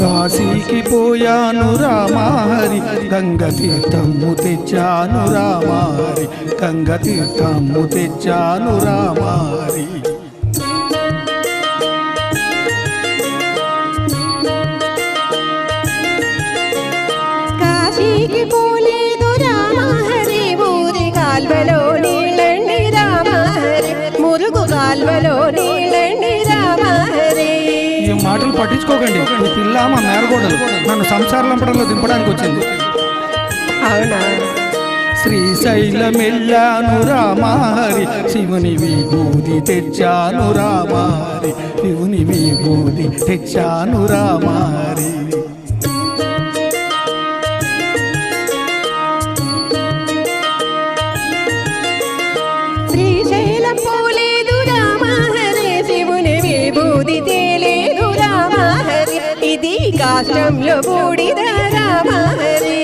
కాశీకి పోయాను రామాహరి. గంగ తీర్థము తెచ్చాను రామాహరి. గంగ తీర్థము తెచ్చాను రామాహరి. కాశీకి పోలేదు రామహరి. ఊరి కాల్వలో నీళ్ళండి రామహరి. మురుగు కాల్వలో ఈ మాటలు పట్టించుకోకండి. ఈ పిల్ల మా మేరగోడలు నన్ను సంసార లంపడంలో దింపడానికి వచ్చింది. అవునా? శ్రీశైలమెల్లాను రామాహరి శివుని విభూది తెచ్చాను రామాహరి శివుని విభూది తెచ్చాను రామాహరి. రాష్ట్రంలో బూడిద రామహరి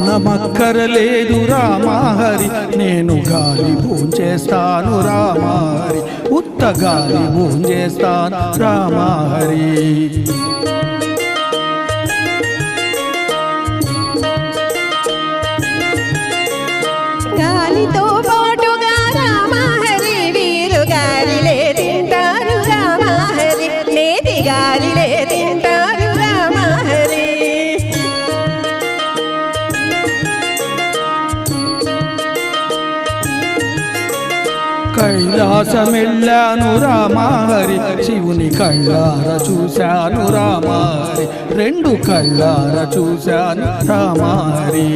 అన్నమక్కరలేదు రామాహరి నేను గాలి భూంచేస్తాను రామాహరి ఉత్త గాలి భూంచేస్తాను రామాహరి. కైలాసమెల్లాను రామాహరి శివుని కళ్ళార చూశాను రామాహరి రెండు కళ్ళార చూశాను రామాహరి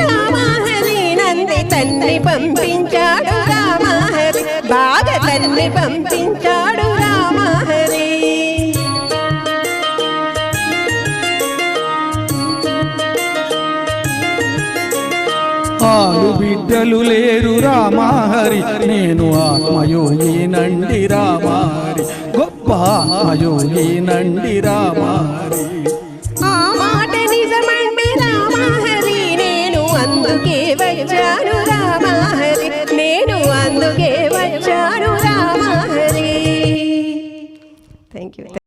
రామహరి నంది తన్ని పంపించాడు రామహరి బాగా తన్ని పంపించాడు రామహరి ఆలు బిడ్డలు లేరు రామాహరి. నేను ఆత్మయోగి నండి రామాహరి గొప్ప ఆత్మయోగి నండి రామాహరి ఆ మాట నిజమండి రామహరి. నేను అందుకే వచ్చాను రామహరి. నేను అందుకే వచ్చాను రామహరి. Thank you